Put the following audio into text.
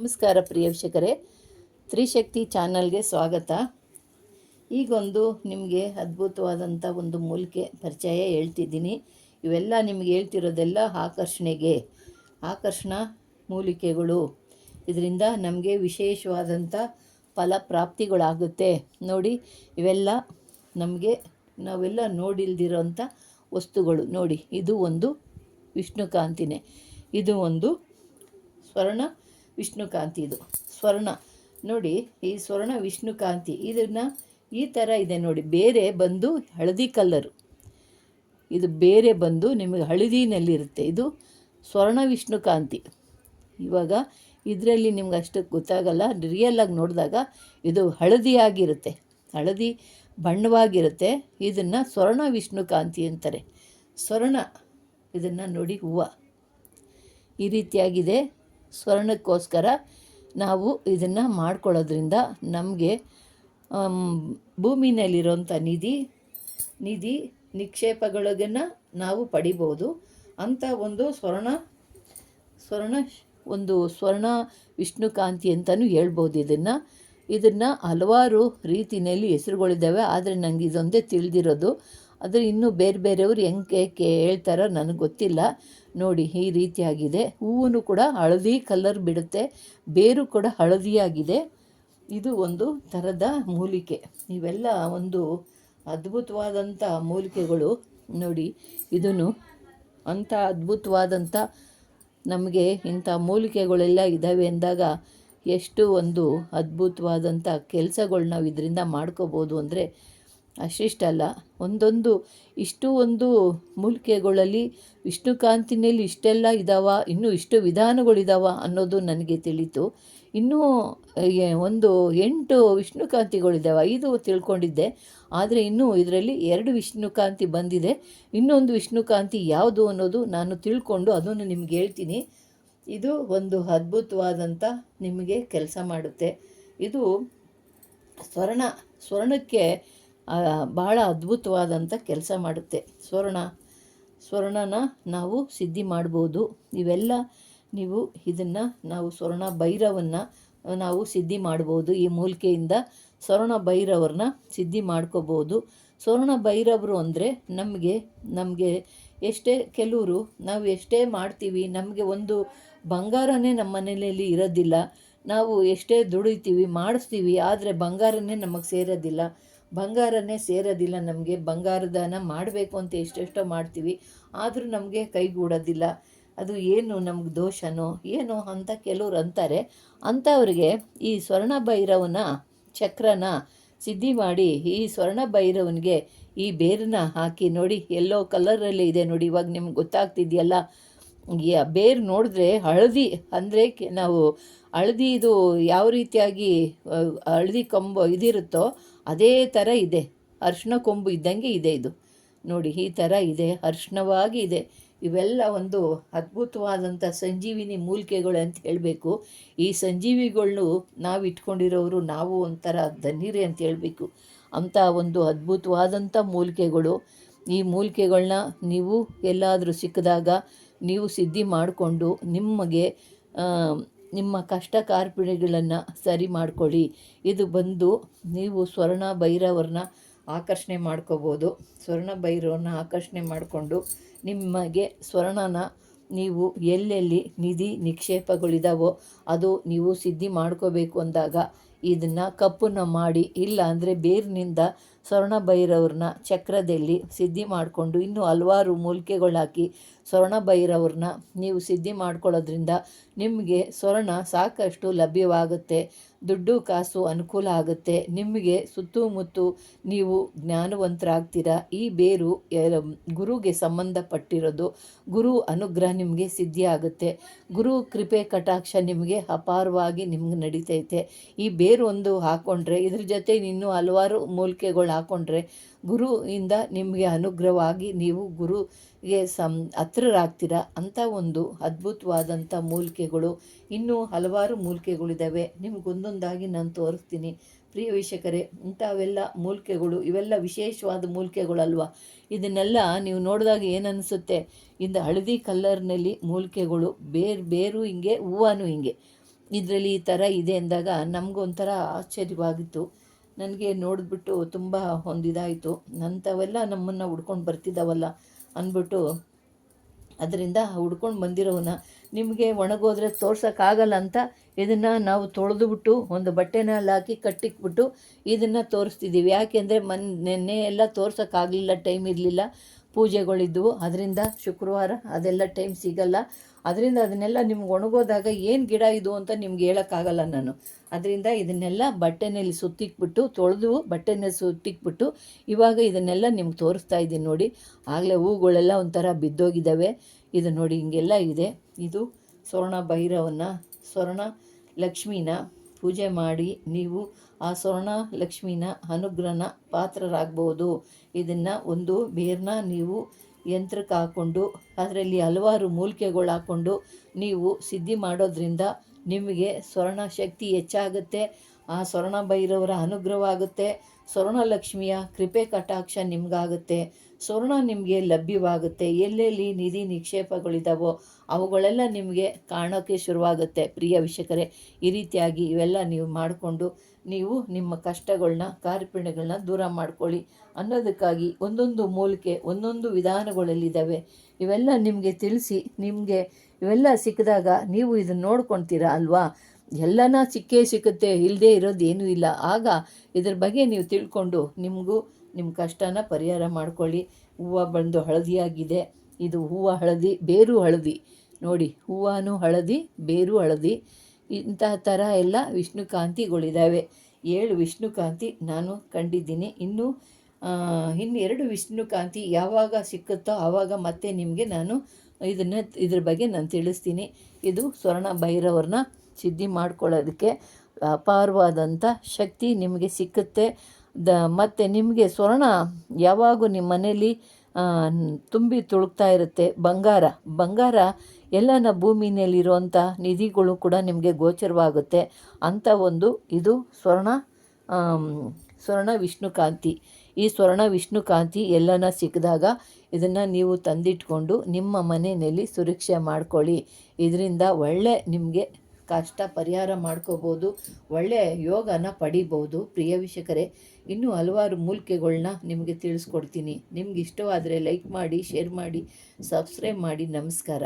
ನಮಸ್ಕಾರ ಪ್ರಿಯ ವೀಕ್ಷಕರೇ. ತ್ರಿಶಕ್ತಿ ಚಾನಲ್ಗೆ ಸ್ವಾಗತ. ಈಗೊಂದು ನಿಮಗೆ ಅದ್ಭುತವಾದಂಥ ಒಂದು ಮೂಲಿಕೆ ಪರಿಚಯ ಹೇಳ್ತಿದ್ದೀನಿ. ಇವೆಲ್ಲ ನಿಮಗೆ ಹೇಳ್ತಿರೋದೆಲ್ಲ ಆಕರ್ಷಣೆಗೆ, ಆಕರ್ಷಣ ಮೂಲಿಕೆಗಳು. ಇದರಿಂದ ನಮಗೆ ವಿಶೇಷವಾದಂಥ ಫಲಪ್ರಾಪ್ತಿಗಳಾಗುತ್ತೆ ನೋಡಿ, ಇವೆಲ್ಲ ನಮಗೆ ನಾವೆಲ್ಲ ನೋಡಿಲ್ದಿರೋಂಥ ವಸ್ತುಗಳು. ನೋಡಿ, ಇದು ಒಂದು ವಿಷ್ಣುಕಾಂತಿನೇ. ಇದು ಒಂದು ಸ್ವರ್ಣ ವಿಷ್ಣುಕಾಂತಿ ಇದು. ಸ್ವರ್ಣ. ನೋಡಿ, ಈ ಸ್ವರ್ಣ, ವಿಷ್ಣುಕಾಂತಿ ಇದನ್ನು ಈ ಥರ ಇದೆ ನೋಡಿ. ಬೇರೆ ಬಂದು ಹಳದಿ ಕಲ್ಲರು ಇದು ಬೇರೆ ಬಂದು ನಿಮಗೆ ಹಳದಿನಲ್ಲಿರುತ್ತೆ. ಇದು ಸ್ವರ್ಣ, ವಿಷ್ಣುಕಾಂತಿ. ಇವಾಗ ಇದರಲ್ಲಿ ನಿಮ್ಗೆ ಅಷ್ಟು ಗೊತ್ತಾಗಲ್ಲ. ರಿಯಲಾಗಿ ನೋಡಿದಾಗ ಇದು ಹಳದಿಯಾಗಿರುತ್ತೆ. ಹಳದಿ ಬಣ್ಣವಾಗಿರುತ್ತೆ. ಇದನ್ನು ಸ್ವರ್ಣ, ವಿಷ್ಣುಕಾಂತಿ ಅಂತಾರೆ. ಸ್ವರ್ಣ ಇದನ್ನು ನೋಡಿ ಹೂವು. ಈ ರೀತಿಯಾಗಿದೆ. ಸ್ವರ್ಣಕ್ಕೋಸ್ಕರ ನಾವು ಇದನ್ನು ಮಾಡ್ಕೊಳ್ಳೋದ್ರಿಂದ ನಮಗೆ ಭೂಮಿನಲ್ಲಿರೋಂಥ ನಿಧಿ ನಿಧಿ ನಿಕ್ಷೇಪಗಳಿಗನ್ನು ನಾವು ಪಡಿಬೋದು. ಅಂಥ ಒಂದು ಸ್ವರ್ಣ ಸ್ವರ್ಣ ಒಂದು ಸ್ವರ್ಣ ವಿಷ್ಣುಕಾಂತಿ ಅಂತಲೂ ಹೇಳ್ಬೋದು ಇದನ್ನು. ಇದನ್ನು ಹಲವಾರು ರೀತಿಯಲ್ಲಿ ಹೆಸರುಗಳಿದ್ದಾವೆ, ಆದರೆ ನನಗೆ ಇದೊಂದೇ ತಿಳಿದಿರೋದು. ಆದರೆ ಇನ್ನೂ ಬೇರೆ ಬೇರೆಯವರು ಹೆಂಗೆ ಹೇಳ್ತಾರೋ ನನಗೆ ಗೊತ್ತಿಲ್ಲ. ನೋಡಿ, ಈ ರೀತಿಯಾಗಿದೆ. ಹೂವು ಕೂಡ ಹಳದಿ ಕಲರ್ ಬಿಡುತ್ತೆ. ಬೇರು ಕೂಡ ಹಳದಿಯಾಗಿದೆ. ಇದು ಒಂದು ಥರದ ಮೂಲಿಕೆ. ಇವೆಲ್ಲ ಒಂದು ಅದ್ಭುತವಾದಂಥ ಮೂಲಿಕೆಗಳು. ನೋಡಿ, ಇದನ್ನು ಅಂಥ ಅದ್ಭುತವಾದಂಥ ನಮಗೆ ಇಂಥ ಮೂಲಿಕೆಗಳೆಲ್ಲ ಇದ್ದಾವೆ ಅಂದಾಗ ಎಷ್ಟು ಒಂದು ಅದ್ಭುತವಾದಂಥ ಕೆಲಸಗಳು ನಾವು ಇದರಿಂದ ಮಾಡ್ಕೋಬೋದು ಅಂದರೆ ಅಷ್ಟಿಷ್ಟಲ್ಲ ಒಂದೊಂದು, ಇಷ್ಟು ಒಂದು ಮೂಲಿಕೆಗಳಲ್ಲಿ ವಿಷ್ಣುಕಾಂತಿನಲ್ಲಿ ಇಷ್ಟೆಲ್ಲ ಇದ್ದಾವ ಇನ್ನೂ ಇಷ್ಟು ವಿಧಾನಗಳಿದಾವ ಅನ್ನೋದು ನನಗೆ ತಿಳಿತು. ಇನ್ನೂ ಒಂದು ಎಂಟು ವಿಷ್ಣುಕಾಂತಿಗಳಿದ್ದಾವೆ ಐದು ತಿಳ್ಕೊಂಡಿದ್ದೆ. ಆದರೆ ಇನ್ನೂ ಇದರಲ್ಲಿ ಎರಡು ವಿಷ್ಣುಕಾಂತಿ ಬಂದಿದೆ. ಇನ್ನೊಂದು ವಿಷ್ಣುಕಾಂತಿ ಯಾವುದು ಅನ್ನೋದು ನಾನು ತಿಳ್ಕೊಂಡು ಅದನ್ನು ನಿಮ್ಗೆ ಹೇಳ್ತೀನಿ. ಇದು ಒಂದು ಅದ್ಭುತವಾದಂಥ ನಿಮಗೆ ಕೆಲಸ ಮಾಡುತ್ತೆ. ಇದು ಸ್ವರ್ಣ, ಸ್ವರ್ಣಕ್ಕೆ ಬಹಳ ಅದ್ಭುತವಾದಂಥ ಕೆಲಸ ಮಾಡುತ್ತೆ. ಸ್ವರ್ಣ, ಸ್ವರ್ಣನ ನಾವು ಸಿದ್ಧಿ ಮಾಡ್ಬೋದು. ಇವೆಲ್ಲ ನೀವು ಇದನ್ನು ನಾವು ಸ್ವರ್ಣ ಭೈರವನ್ನು ನಾವು ಸಿದ್ಧಿ ಮಾಡ್ಬೋದು. ಈ ಮೂಲಿಕೆಯಿಂದ ಸ್ವರ್ಣ ಭೈರವರನ್ನ ಸಿದ್ಧಿ ಮಾಡ್ಕೋಬೋದು. ಸ್ವರ್ಣ ಭೈರವರು ಅಂದರೆ ನಮಗೆ ನಮಗೆ ಎಷ್ಟೇ, ಕೆಲವರು ನಾವು ಎಷ್ಟೇ ಮಾಡ್ತೀವಿ, ನಮಗೆ ಒಂದು ಬಂಗಾರನೇ ನಮ್ಮ ಮನೆಯಲ್ಲಿ ಇರೋದಿಲ್ಲ. ನಾವು ಎಷ್ಟೇ ದುಡಿತೀವಿ, ಮಾಡಿಸ್ತೀವಿ, ಆದರೆ ಬಂಗಾರನೇ ನಮಗೆ ಸೇರೋದಿಲ್ಲ. ಬಂಗಾರನೇ ಸೇರೋದಿಲ್ಲ ನಮಗೆ, ಬಂಗಾರದಾನ ಮಾಡಬೇಕು ಅಂತ ಎಷ್ಟೆಷ್ಟೋ ಮಾಡ್ತೀವಿ, ಆದರೂ ನಮಗೆ ಕೈಗೂಡೋದಿಲ್ಲ. ಅದು ಏನು ನಮ್ಗೆ ದೋಷನೋ, ಏನೋ ಅಂತ ಕೆಲವ್ರು ಅಂತಾರೆ. ಅಂಥವ್ರಿಗೆ ಈ ಸ್ವರ್ಣ ಭೈರವನ ಚಕ್ರನ ಸಿದ್ಧಿ ಮಾಡಿ, ಈ ಸ್ವರ್ಣ ಭೈರವನಿಗೆ ಈ ಬೇರನ್ನ ಹಾಕಿ ನೋಡಿ, ಎಲ್ಲೋ ಕಲರಲ್ಲಿ ಇದೆ ನೋಡಿ, ಇವಾಗ ನಿಮ್ಗೆ ಗೊತ್ತಾಗ್ತಿದೆಯಲ್ಲ? ಬೇರು ನೋಡಿದ್ರೆ ಹಳದಿ ಅಂದರೆ ನಾವು ಹಳದಿ ಇದು ಯಾವ ರೀತಿಯಾಗಿ ಹಳದಿ ಕೊಂಬು ಇದಿರುತ್ತೋ ಅದೇ ಥರ ಇದೆ. ಅರ್ಶಿಣ ಕೊಂಬು ಇದ್ದಂಗೆ ಇದೆ ಇದು. ನೋಡಿ, ಈ ಥರ ಇದೆ. ಅರ್ಶಿಣವಾಗಿ ಇದೆ. ಇವೆಲ್ಲ ಒಂದು ಅದ್ಭುತವಾದಂಥ ಸಂಜೀವಿನಿ ಮೂಲಿಕೆಗಳು ಅಂತ ಹೇಳಬೇಕು. ಈ ಸಂಜೀವಿಗಳನ್ನು ನಾವು ಇಟ್ಕೊಂಡಿರೋರು ನಾವು ಒಂಥರ ಧನ್ಯರೇ ಅಂತ ಹೇಳಬೇಕು. ಅಂಥ ಒಂದು ಅದ್ಭುತವಾದಂಥ ಮೂಲಿಕೆಗಳು. ಈ ಮೂಲಿಕೆಗಳನ್ನ ನೀವು ಎಲ್ಲಾದರೂ ಸಿಕ್ಕಿದಾಗ ನೀವು ಸಿದ್ಧಿ ಮಾಡಿಕೊಂಡು ನಿಮಗೆ ನಿಮ್ಮ ಕಷ್ಟ ಕಾರ್ಪಿಣಿಗಳನ್ನು ಸರಿ ಮಾಡ್ಕೊಳ್ಳಿ. ಇದು ಬಂದು ನೀವು ಸ್ವರ್ಣ ಭೈರವರನ್ನ ಆಕರ್ಷಣೆ ಮಾಡ್ಕೋಬೋದು. ಸ್ವರ್ಣ ಭೈರವನ್ನ ಆಕರ್ಷಣೆ ಮಾಡಿಕೊಂಡು ನಿಮಗೆ ಸ್ವರ್ಣನ ನೀವು ಎಲ್ಲೆಲ್ಲಿ ನಿಧಿ ನಿಕ್ಷೇಪಗಳಿದಾವೋ ಅದು ನೀವು ಸಿದ್ಧಿ ಮಾಡ್ಕೋಬೇಕು ಅಂದಾಗ ಇದನ್ನು ಕಪ್ಪನ್ನು ಮಾಡಿ, ಇಲ್ಲ ಅಂದರೆ ಬೇರಿನಿಂದ ಸ್ವರ್ಣ ಭೈರವ್ರನ್ನ ಚಕ್ರದಲ್ಲಿ ಸಿದ್ಧಿ ಮಾಡಿಕೊಂಡು ಇನ್ನೂ ಹಲವಾರು ಮೂಲಿಕೆಗಳು ಹಾಕಿ ಸ್ವರ್ಣ ಭೈರವ್ರನ್ನ ನೀವು ಸಿದ್ಧಿ ಮಾಡ್ಕೊಳ್ಳೋದ್ರಿಂದ ನಿಮಗೆ ಸ್ವರ್ಣ ಸಾಕಷ್ಟು ಲಭ್ಯವಾಗುತ್ತೆ, ದುಡ್ಡು ಕಾಸು ಅನುಕೂಲ ಆಗುತ್ತೆ, ನಿಮಗೆ ಸುತ್ತಮುತ್ತು ನೀವು ಜ್ಞಾನವಂತರಾಗ್ತೀರಾ? ಈ ಬೇರು ಗುರುಗೆ ಸಂಬಂಧಪಟ್ಟಿರೋದು, ಗುರು ಅನುಗ್ರಹ ನಿಮಗೆ ಸಿದ್ಧಿ ಆಗುತ್ತೆ ಗುರು ಕೃಪೆ ಕಟಾಕ್ಷ ನಿಮಗೆ ಅಪಾರವಾಗಿ ನಿಮ್ಗೆ ನಡೀತೈತೆ. ಈ ಬೇರು ಒಂದು ಹಾಕ್ಕೊಂಡ್ರೆ ಇದ್ರ ಜೊತೆ ಇನ್ನೂ ಹಲವಾರು ಮೂಲಿಕೆಗಳು ಹಾಕ್ಕೊಂಡ್ರೆ ಗುರುವಿಂದ ನಿಮಗೆ ಅನುಗ್ರಹವಾಗಿ ನೀವು ಗುರುಗೆ ಸಂ, ಹತ್ರರಾಗ್ತೀರ ಅಂಥ ಒಂದು ಅದ್ಭುತವಾದಂಥ ಮೂಲಿಕೆಗಳು, ಇನ್ನೂ ಹಲವಾರು ಮೂಲಿಕೆಗಳಿದ್ದಾವೆ ನಿಮಗೊಂದೊಂದಾಗಿ ನಾನು ತೋರಿಸ್ತೀನಿ. ಪ್ರಿಯ ವೀಕ್ಷಕರೇ, ಇಂಥವೆಲ್ಲ ಮೂಲಿಕೆಗಳು, ಇವೆಲ್ಲ ವಿಶೇಷವಾದ ಮೂಲಿಕೆಗಳಲ್ವ? ಇದನ್ನೆಲ್ಲ ನೀವು ನೋಡಿದಾಗ ಏನನ್ನಿಸುತ್ತೆ ಇಂದ ಹಳದಿ ಕಲ್ಲರ್ನಲ್ಲಿ ಮೂಲಿಕೆಗಳು, ಬೇರು ಬೇರು ಹಿಂಗೆ, ಹೂವನೂ ಹಿಂಗೆ. ಇದರಲ್ಲಿ ಈ ಥರ ಇದೆ ಅಂದಾಗ ನಮಗೊಂಥರ ಆಶ್ಚರ್ಯವಾಗಿತ್ತು. ನನಗೆ ನೋಡಿಬಿಟ್ಟು ತುಂಬ ಒಂದಿದಾಯಿತು. ಅಂಥವೆಲ್ಲ ನಮ್ಮನ್ನು ಹುಡ್ಕೊಂಡು ಬರ್ತಿದ್ದಾವಲ್ಲ ಅಂದ್ಬಿಟ್ಟು ಅದರಿಂದ ಹುಡ್ಕೊಂಡು ಬಂದಿರೋವನ್ನ ನಿಮಗೆ ಒಣಗೋದ್ರೆ ತೋರ್ಸೋಕ್ಕಾಗಲ್ಲ ಅಂತ ಇದನ್ನು ನಾವು ತೊಳೆದುಬಿಟ್ಟು ಒಂದು ಬಟ್ಟೆನಲ್ಲಿ ಹಾಕಿ ಕಟ್ಟಿಕ್ಬಿಟ್ಟು ಇದನ್ನು ತೋರಿಸ್ತಿದ್ದೀವಿ ಯಾಕೆಂದರೆ ಮನ್ ನೆನ್ನೆ ಎಲ್ಲ ತೋರ್ಸೋಕ್ಕಾಗಲಿಲ್ಲ, ಟೈಮ್ ಇರಲಿಲ್ಲ. ಪೂಜೆಗಳಿದ್ದವು ಅದರಿಂದ ಶುಕ್ರವಾರ ಅದೆಲ್ಲ ಟೈಮ್ ಸಿಗಲ್ಲ. ಅದರಿಂದ ಅದನ್ನೆಲ್ಲ ನಿಮ್ಗೆ ಒಣಗೋದಾಗ ಏನು ಗಿಡ ಇದು ಅಂತ ನಿಮ್ಗೆ ಹೇಳೋಕ್ಕಾಗಲ್ಲ ನಾನು. ಅದರಿಂದ ಇದನ್ನೆಲ್ಲ ಬಟ್ಟೆನಲ್ಲಿ ಸುತ್ತಿಕ್ಬಿಟ್ಟು, ತೊಳೆದು ಬಟ್ಟೆನಲ್ಲಿ ಸುತ್ತಿಕ್ಬಿಟ್ಟು ಇವಾಗ ಇದನ್ನೆಲ್ಲ ನಿಮ್ಗೆ ತೋರಿಸ್ತಾ ಇದ್ದೀನಿ ನೋಡಿ. ಆಗಲೇ ಹೂಗಳೆಲ್ಲ ಒಂಥರ ಬಿದ್ದೋಗಿದ್ದಾವೆ. ಇದು ನೋಡಿ ಹಿಂಗೆಲ್ಲ ಇದೆ. ಇದು ಸ್ವರ್ಣ ಭೈರವನ ಸ್ವರ್ಣ ಲಕ್ಷ್ಮಿನ ಪೂಜೆ ಮಾಡಿ ನೀವು ಆ ಸ್ವರ್ಣ ಲಕ್ಷ್ಮಿನ ಅನುಗ್ರಹನ ಪಾತ್ರರಾಗ್ಬೋದು. ಇದನ್ನು ಒಂದು ಬೇರ್ನ ನೀವು ಯಂತ್ರಕ್ಕೆ ಹಾಕ್ಕೊಂಡು ಅದರಲ್ಲಿ ಹಲವಾರು ಮೂಲಿಕೆಗಳು ಹಾಕ್ಕೊಂಡು ನೀವು ಸಿದ್ಧಿ ಮಾಡೋದ್ರಿಂದ ನಿಮಗೆ ಸ್ವರ್ಣ ಶಕ್ತಿ ಹೆಚ್ಚಾಗುತ್ತೆ. ಆ ಸ್ವರ್ಣ ಭೈರವರ ಅನುಗ್ರಹವಾಗುತ್ತೆ. ಸ್ವರ್ಣಲಕ್ಷ್ಮಿಯ ಕೃಪೆ ಕಟಾಕ್ಷ ನಿಮಗಾಗುತ್ತೆ. ಸ್ವರ್ಣ ನಿಮಗೆ ಲಭ್ಯವಾಗುತ್ತೆ. ಎಲ್ಲೆಲ್ಲಿ ನಿಧಿ ನಿಕ್ಷೇಪಗಳಿದ್ದಾವೋ ಅವುಗಳೆಲ್ಲ ನಿಮಗೆ ಕಾಣೋಕ್ಕೆ ಶುರುವಾಗುತ್ತೆ. ಪ್ರಿಯ ವೀಕ್ಷಕರೇ, ಈ ರೀತಿಯಾಗಿ ಇವೆಲ್ಲ ನೀವು ಮಾಡಿಕೊಂಡು ನೀವು ನಿಮ್ಮ ಕಷ್ಟಗಳನ್ನ ಕಾರ್ಪಣ್ಯಗಳನ್ನ ದೂರ ಮಾಡ್ಕೊಳ್ಳಿ. ಅನ್ನೋದಕ್ಕಾಗಿ ಒಂದೊಂದು ಮೂಲಿಕೆ, ಒಂದೊಂದು ವಿಧಾನಗಳಲ್ಲಿದ್ದಾವೆ. ಇವೆಲ್ಲ ನಿಮಗೆ ತಿಳಿಸಿ, ನಿಮಗೆ ಇವೆಲ್ಲ ಸಿಕ್ಕಿದಾಗ ನೀವು ಇದನ್ನು ನೋಡ್ಕೊಳ್ತೀರಾ ಅಲ್ವಾ? ಎಲ್ಲನ ಸಿಕ್ಕೇ ಸಿಕ್ಕುತ್ತೆ ಇಲ್ಲದೇ ಇರೋದು ಏನೂ ಇಲ್ಲ. ಆಗ ಇದ್ರ ಬಗ್ಗೆ ನೀವು ತಿಳ್ಕೊಂಡು ನಿಮಗೂ ನಿಮ್ಮ ಕಷ್ಟನ ಪರಿಹಾರ ಮಾಡ್ಕೊಳ್ಳಿ. ಹೂವು ಬಂದು ಹಳದಿಯಾಗಿದೆ. ಇದು ಹೂವು ಹಳದಿ, ಬೇರು ಹಳದಿ. ನೋಡಿ, ಹೂವನೂ ಹಳದಿ, ಬೇರು ಹಳದಿ. ಇಂತಹ ಥರ ಎಲ್ಲ ವಿಷ್ಣುಕಾಂತಿಗಳಿದ್ದಾವೆ. ಏಳು ವಿಷ್ಣುಕಾಂತಿ ನಾನು ಕಂಡಿದ್ದೀನಿ. ಇನ್ನು ಇನ್ನು ಎರಡು ವಿಷ್ಣುಕಾಂತಿ ಯಾವಾಗ ಸಿಕ್ಕುತ್ತೋ ಆವಾಗ ಮತ್ತೆ ನಿಮಗೆ ನಾನು ಇದನ್ನು ಇದ್ರ ಬಗ್ಗೆ ನಾನು ತಿಳಿಸ್ತೀನಿ. ಇದು ಸ್ವರ್ಣ ಭೈರವ್ರನ್ನ ಸಿದ್ಧಿ ಮಾಡ್ಕೊಳ್ಳೋದಕ್ಕೆ ಅಪಾರವಾದಂಥ ಶಕ್ತಿ ನಿಮಗೆ ಸಿಕ್ಕುತ್ತೆ. ದ, ಮತ್ತು ನಿಮಗೆ ಸ್ವರ್ಣ ಯಾವಾಗೂ ನಿಮ್ಮ ಮನೇಲಿ ತುಂಬಿ ತುಳುಕ್ತಾ ಇರುತ್ತೆ. ಬಂಗಾರ ಬಂಗಾರ ಎಲ್ಲನ ಭೂಮಿನಲ್ಲಿರುವಂಥ ನಿಧಿಗಳು ಕೂಡ ನಿಮಗೆ ಗೋಚರವಾಗುತ್ತೆ. ಅಂಥ ಒಂದು ಇದು ಸ್ವರ್ಣ ಸ್ವರ್ಣ ವಿಷ್ಣುಕಾಂತಿ. ಈ ಸ್ವರ್ಣ ವಿಷ್ಣುಕಾಂತಿ ಎಲ್ಲನ ಸಿಕ್ಕಿದಾಗ ಇದನ್ನು ನೀವು ತಂದಿಟ್ಕೊಂಡು ನಿಮ್ಮ ಮನೆಯಲ್ಲಿ ಸುರಕ್ಷೆ ಮಾಡ್ಕೊಳ್ಳಿ. ಇದರಿಂದ ಒಳ್ಳೆ ನಿಮಗೆ ಕಷ್ಟ ಪರಿಹಾರ ಮಾಡ್ಕೋಬೋದು ಒಳ್ಳೆಯ ಯೋಗನ ಪಡಿಬೋದು. ಪ್ರಿಯ ವೀಕ್ಷಕರೇ, ಇನ್ನೂ ಹಲವಾರು ಮೂಲಿಕೆಗಳನ್ನ ನಿಮಗೆ ತಿಳಿಸ್ಕೊಡ್ತೀನಿ. ನಿಮ್ಗೆ ಇಷ್ಟವಾದರೆ ಲೈಕ್ ಮಾಡಿ ಶೇರ್ ಮಾಡಿ ಸಬ್ಸ್ಕ್ರೈಬ್ ಮಾಡಿ. ನಮಸ್ಕಾರ.